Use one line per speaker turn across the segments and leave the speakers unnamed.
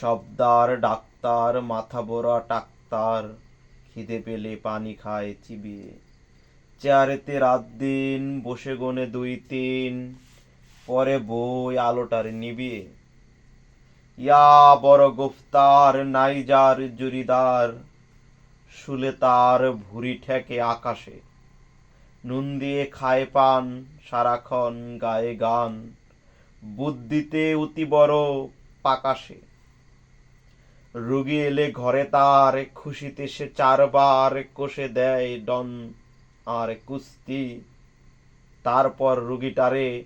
সবদার doctor, মাথা বোরা doctor খিদে পেলে পানি খায় চিবিয়ে। চেয়ারেতে রাত দিন, বসে গনে দুই তিন, পরে বই আলোটার নিবিয়ে। ইয়া বড় গুফতার নাইজার জুরিদার, শুলে তার ভুরি ঠেকে আকাশে। নুন দিয়ে খায় পান, সারাক্ষণ গায়ে গান, বুদ্ধিতে অতি বড় পাকাশে। রুগী এলে ঘরে তার খুশিতে সে চারবার কষে দেয় ডন আর কুস্তি। তারপর রুগীটারে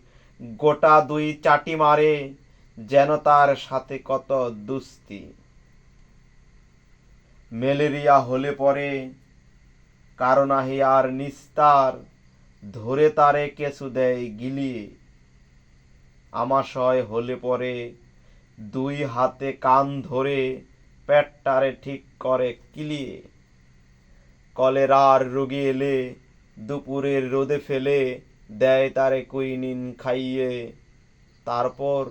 গোটা দুই চাটি মারে, যেন তার সাথে কত দুস্তি। ম্যালেরিয়া হলে পরে কারণ আহি আর নিস্তার, ধরে তারে কেঁচু দেয় গিলিয়ে। আমাশয় হলে পরে, দুই হাতে কান ধরে পেটটারে ঠিক করে কিলিয়ে। কলেরার রোগী এলে, দুপুরের রোদে ফেলে, দেয় তারে কুইনিন খাইয়ে। তারপর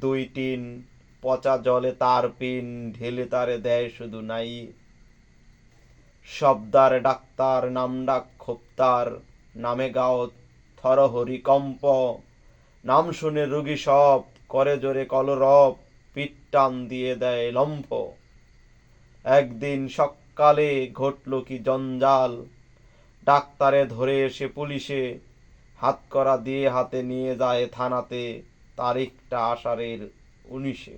দুই টিন পচা জলে তার পিন ঢেলে তারে দেয় শুধু নাই। শব্দার ডাক্তার নাম ডাক খোপ্তার নামে গাও থরহরি কম্প। নাম শুনে রুগী সব করে জোরে কলরব। পিঠ টান দিয়ে দেয় লম্ফ। একদিন সকালে ঘটল কি জঞ্জাল? ডাক্তারে ধরে এসে পুলিশে, হাত করা দিয়ে হাতে নিয়ে যায় থানাতে, তারিখটা আষাঢ়ের উনিশে।